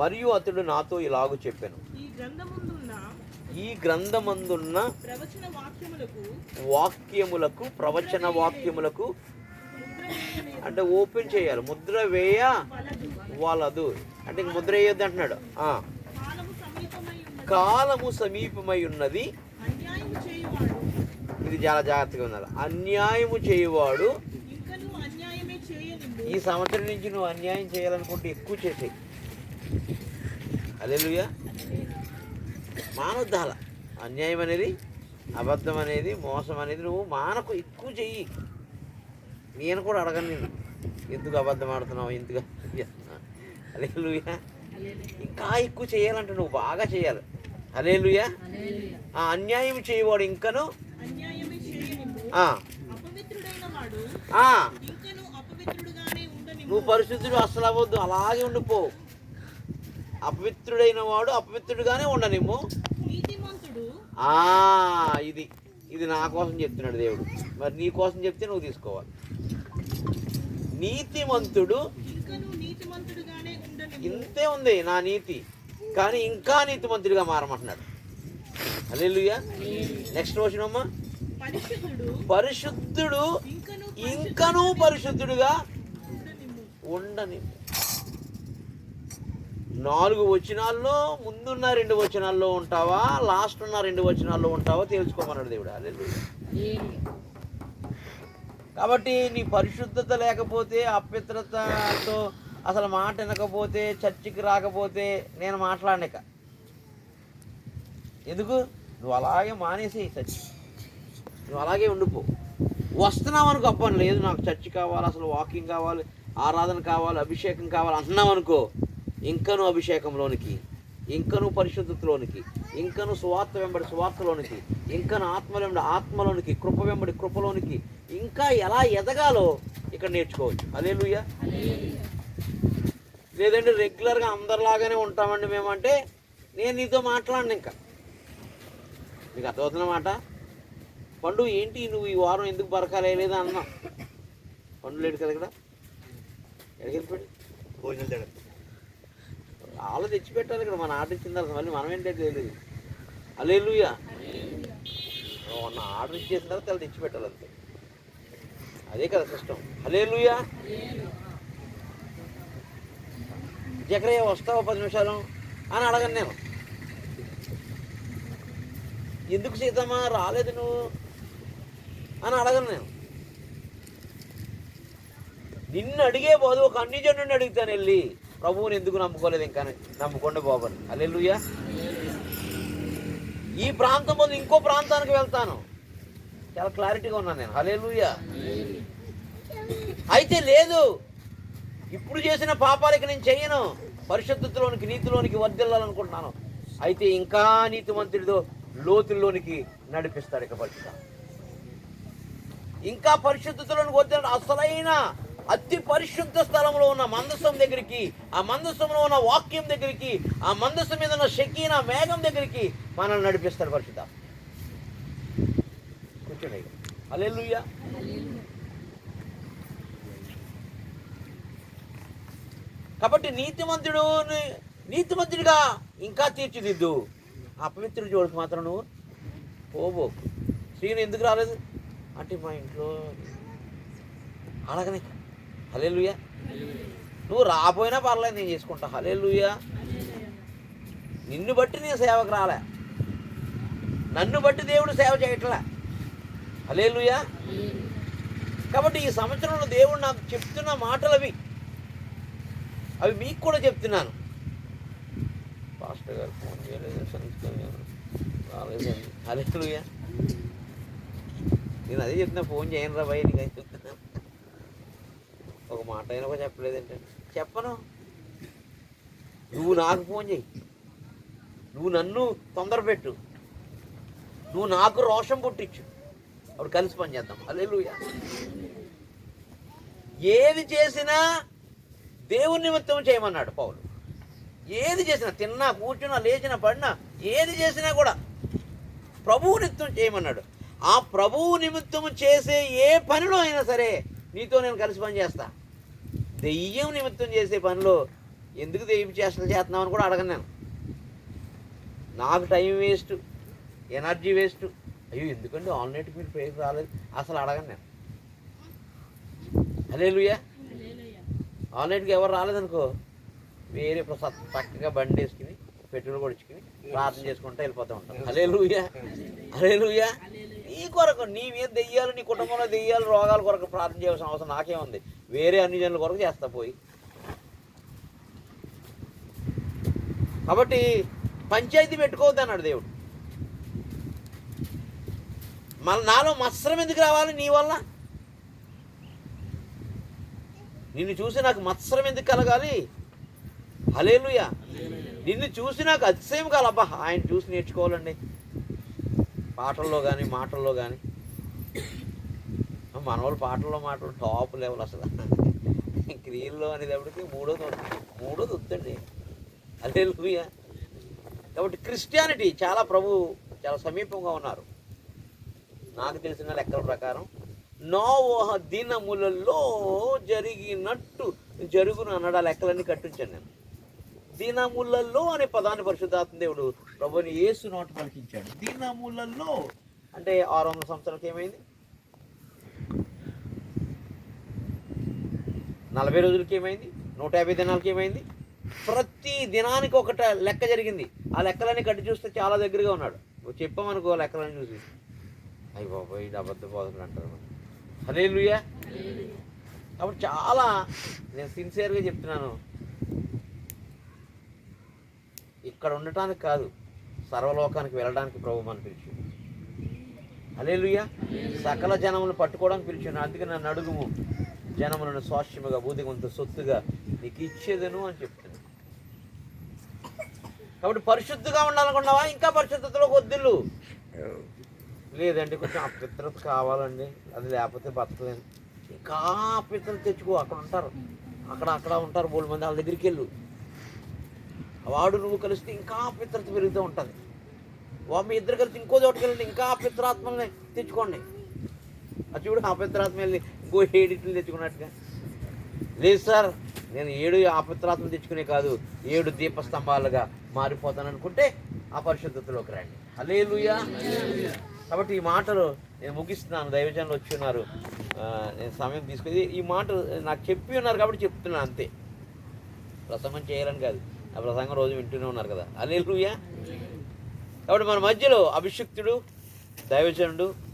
మరియు అతడు నాతో ఇలాగు చెప్పాను. ఈ గ్రంథముందున్న వాక్యములకు ప్రవచన వాక్యములకు అంటే ఓపెన్ చేయాలి. ముద్ర వేయ వాళ్ళదు అంటే ముద్ర వేయొద్దు అంటున్నాడు. కాలము సమీపమై ఉన్నది. ఇది చాలా జాగ్రత్తగా ఉన్నారు అన్యాయము చేయువాడు ఈ సంవత్సరం నుంచి నువ్వు అన్యాయం చేయాలనుకుంటే ఎక్కువ చేసేయి. అలెలుయా మానొద్దాల అన్యాయం అనేది అబద్ధం అనేది మోసం అనేది నువ్వు మానకు ఎక్కువ చెయ్యి. నేను కూడా అడగను నేను ఎందుకు అబద్ధం ఆడుతున్నావు? ఎందుకు? అలేలుయా ఇంకా ఎక్కువ చేయాలంటే నువ్వు బాగా చేయాలి. అలేలుయా ఆ అన్యాయం చేయవాడు ఇంకను నువ్వు పరిశుద్ధుడు అసలు అవ్వద్దు అలాగే ఉండిపో. అపవిత్రుడైన వాడు అపవిత్రుడుగానే ఆ ఇది ఇది నా కోసం చెప్తున్నాడు దేవుడు. మరి నీ కోసం చెప్తే నువ్వు తీసుకోవాలి. నీతిమంతుడు ఇంతే ఉంది నా నీతి. కానీ ఇంకా నీతిమంతుడిగా మారమంటున్నాడు. అల్లెలుయ్యా నెక్స్ట్ క్వశ్చన్ అమ్మా. పరిశుద్ధుడు. పరిశుద్ధుడు ఇంకనూ పరిశుద్ధుడుగా ఉండని నాలుగు వచనాల్లో ముందున్న రెండు వచనాల్లో ఉంటావా లాస్ట్ ఉన్న రెండు వచనాల్లో ఉంటావా తెలుసుకోమన్నాడు దేవుడు. హల్లెలూయా. కాబట్టి నీ పరిశుద్ధత లేకపోతే అపవిత్రతతో అసలు మాట వినకపోతే చర్చికి రాకపోతే నేను మాట్లాడనిక. ఎందుకు? నువ్వు అలాగే మానేసి చర్చి నువ్వు అలాగే ఉండిపో. వస్తున్నావు అనుకో అప్పని లేదు నాకు చర్చి కావాలి అసలు వాకింగ్ కావాలి ఆరాధన కావాలి అభిషేకం కావాలి అంటున్నాం అనుకో ఇంకను అభిషేకంలోనికి ఇంకను పరిశుద్ధతలోనికి ఇంకను స్వార్థ వెంబడి స్వార్థలోనికి ఇంకను ఆత్మ వెంబడి ఆత్మలోనికి కృప వెంబడి కృపలోనికి ఇంకా ఎలా ఎదగాలో ఇక్కడ నేర్చుకోవచ్చు. అదే లేదంటే రెగ్యులర్గా అందరిలాగానే ఉంటామండి మేమంటే నేను నీతో మాట్లాడిన ఇంకా. మీకు అర్థమవుతున్న మాట? పండు ఏంటి నువ్వు ఈ వారం ఎందుకు బరకాలేదా అన్నా. పండు లేడు కదా ఇక్కడ? ఎక్కడికి వెళ్ళిపోయాడు భోజనం తేడా తెచ్చిపెట్టాలి ఇక్కడ మన ఆర్డర్ ఇచ్చిన తర్వాత మళ్ళీ మనం ఏంటో తెలియదు అలేలుయా మొన్న ఆర్డర్ ఇచ్చేసిన తర్వాత వాళ్ళు తెచ్చిపెట్టాలి అంతే. అదే కదా సిస్టమ్. అలేలుయా జకరయ్య వస్తావా పది నిమిషాలు? అని అడగను నేను. ఎందుకు సీతమ్మా రాలేదు నువ్వు? అని అడగను నేను. నిన్ను అడిగే బాదు ఒక అన్నిజనుడిని అడుగుతాను వెళ్ళి ప్రభువుని ఎందుకు నమ్ముకోలేదు? ఇంకా నమ్ముకోండి బాబని. అల్లెలుయ్యా ఈ ప్రాంతం బదులు ఇంకో ప్రాంతానికి వెళ్తాను. చాలా క్లారిటీగా ఉన్నాను నేను. హలేలుయ్యా అయితే లేదు. ఇప్పుడు చేసిన పాపాలకి నేను చెయ్యను పరిశుద్ధతలోనికి నీతిలోనికి వర్దిల్లాలనుకుంటున్నాను అయితే ఇంకా నీతిమంతుడితో లోతుల్లోనికి నడిపిస్తాడు ఇక పరిశుద్ధ. ఇంకా పరిశుద్ధతలను వద్ద అసలైన అతి పరిశుద్ధ స్థలంలో ఉన్న మందసం దగ్గరికి ఆ మందసంలో ఉన్న వాక్యం దగ్గరికి ఆ మందసం మీద ఉన్న షకీన మేఘం దగ్గరికి మనల్ని నడిపిస్తాడు పరిశుద్ధ. కూర్చోండి అలెలుయ్యా కాబట్టి నీతిమంతుడు నీతిమంతుడిగా ఇంకా తీర్చిదిద్దు. అపవిత్రుడి జోడికి మాత్రం నువ్వు పోబోకు. శ్రీను ఎందుకు రాలేదు? అంటే మా ఇంట్లో అడగని. హలేలుయా నువ్వు రాపోయినా పర్లేదు నేను చేసుకుంటా. హలేలుయా నిన్ను బట్టి నేను సేవకు రాలే. నన్ను బట్టి దేవుడు సేవ చేయట్లే. హలేలుయా కాబట్టి ఈ సంవత్సరంలో దేవుడు నాకు చెప్తున్న మాటలు అవి. అవి మీకు కూడా చెప్తున్నాను. పాస్టర్ గారు ఫోన్ చేయలేదు రాలేదు. అలే హలేలుయా నేను అదే చెప్తున్నా ఫోన్ చేయను రా భయ నీకు అని చెప్తున్నాను ఒక మాట అయినా కూడా చెప్పలేదు ఏంటంటే. చెప్పను. నువ్వు నాకు ఫోన్ చేయి. నువ్వు నన్ను తొందర పెట్టు. నువ్వు నాకు రోషం పుట్టించు. అప్పుడు కలిసి పని చేద్దాం. అల్లెలుయా ఏది చేసినా దేవుని నిమిత్తం చేయమన్నాడు పౌలు. ఏది చేసినా తిన్నా కూర్చున్నా లేచినా పడినా ఏది చేసినా కూడా ప్రభువు నిమిత్తం చేయమన్నాడు. ఆ ప్రభువు నిమిత్తం చేసే ఏ పనిలో అయినా సరే నీతో నేను కలిసి పని చేస్తా. దెయ్యం నిమిత్తం చేసే పనిలో ఎందుకు దెయ్యం చేష్టలు చేస్తున్నామని కూడా అడగను నేను. నాకు టైం వేస్ట్ ఎనర్జీ వేస్ట్. అయ్యో ఎందుకండి ఆన్లైన్కి మీరు పేరు రాలేదు? అసలు అడగను నేను. అదే లుయ్యా. ఆన్లైన్కి ఎవరు రాలేదనుకో వేరే ప్రసాద్ చక్కగా బండి వేసుకుని పెట్రోల్ కొడుచుకుని ప్రార్థన చేసుకుంటూ వెళ్ళిపోతూ ఉంటాం. అలే లూయా అలే లూయా నీ కొరకు నీ మీద దెయ్యాలు నీ కుటుంబంలో దెయ్యాలు రోగాల కొరకు ప్రార్థన చేయాల్సిన అవసరం నాకేముంది? వేరే అన్ని జనుల కొరకు చేస్తా పోయి. కాబట్టి పంచాయతీ పెట్టుకోవద్దు అన్నాడు దేవుడు. మన నాలో మత్సరం ఎందుకు రావాలి నీ వల్ల? నిన్ను చూసి నాకు మత్సరం ఎందుకు కలగాలి? హలేలుయా నిన్ను చూసి నాకు అతిశయం కాలబ్బా ఆయన చూసి నేర్చుకోవాలండి. పాటల్లో కానీ మాటల్లో కానీ మన వాళ్ళు పాటల్లో మాటలు టాప్ లెవెల్ అసలు. క్రియల్లో అనేటప్పటికి మూడోది వస్తుంది. మూడోది వద్దండి అదే కాబట్టి క్రిస్టియానిటీ చాలా ప్రభు చాలా సమీపంగా ఉన్నారు. నాకు తెలిసిన లెక్కల ప్రకారం నోవోహ దినములలో జరిగినట్టు జరుగును అన్నాడు ఆ లెక్కలన్నీ కట్టించాను నేను. దినములలో అనే పదాన్ని పరిశుద్ధాత్మ దేవుడు ప్రభుని యేసు నోట పలికించాడు. దినములలో అంటే ఆరు వందల సంవత్సరాలకి ఏమైంది? నలభై రోజులకి ఏమైంది? నూట యాభై దినాలకి ఏమైంది? ప్రతి దినానికి ఒకట లెక్క జరిగింది. ఆ లెక్కలన్నీ కట్టి చూస్తే చాలా దగ్గరగా ఉన్నాడు. నువ్వు చెప్పామనుకో లెక్కలన్నీ చూసి. అయ్యి బాబాయ్ ఇది అబద్ధ బోధకులు అంటారు అదే లుయ్యా కాబట్టి చాలా నేను సిన్సియర్గా చెప్తున్నాను. ఇక్కడ ఉండటానికి కాదు సర్వలోకానికి వెళ్ళడానికి ప్రభు మన పిలిచి అలేలుయ్య సకల జనములను పట్టుకోవడానికి పిలిచాను అందుకే నన్ను అడుగుము జనములను స్వాస్థ్యముగా బూదిగొంత సొత్తుగా నీకు ఇచ్చేదను అని చెప్తున్నాను కాబట్టి పరిశుద్ధిగా ఉండాలనుకున్నావా? ఇంకా పరిశుద్ధతలో వద్దులు లేదండి కొంచెం అపిత్రత కావాలండి. అది లేకపోతే బతకలేను ఇంకా అపిత్రత తెచ్చుకో అక్కడ ఉంటారు. అక్కడ అక్కడ ఉంటారు మూడు మంది. వాళ్ళ దగ్గరికి వెళ్ళు. వాడు నువ్వు కలిస్తే ఇంకా అపిత్రత పెరుగుతూ ఉంటుంది. మీ ఇద్దరు కలిసి ఇంకో చోటుకి వెళ్ళండి ఇంకా అపిత్రాత్మల్ని తెచ్చుకోండి. అది చూడు ఆపిత్రాత్మ వెళ్ళి ఇంకో ఏడిట్లు తెచ్చుకున్నట్టుగా. లేదు సార్ నేను ఏడు ఆపిత్రాత్మ తెచ్చుకునే కాదు ఏడు దీపస్తంభాలుగా మారిపోతాను అనుకుంటే ఆ పరిశుద్ధతలోకి రండి. హలేలుయా కాబట్టి ఈ మాటలు నేను ముగిస్తున్నాను దైవజనులు వచ్చి ఉన్నారు. నేను సమయం తీసుకుని ఈ మాట నాకు చెప్పి ఉన్నారు కాబట్టి చెప్తున్నాను అంతే. ప్రసంగం చేయాలని కాదు. ఆ ప్రసంగం రోజు వింటూనే ఉన్నారు కదా. హలేలుయా కాబట్టి మన మధ్యలో అభిషిక్తుడు దైవజనుడు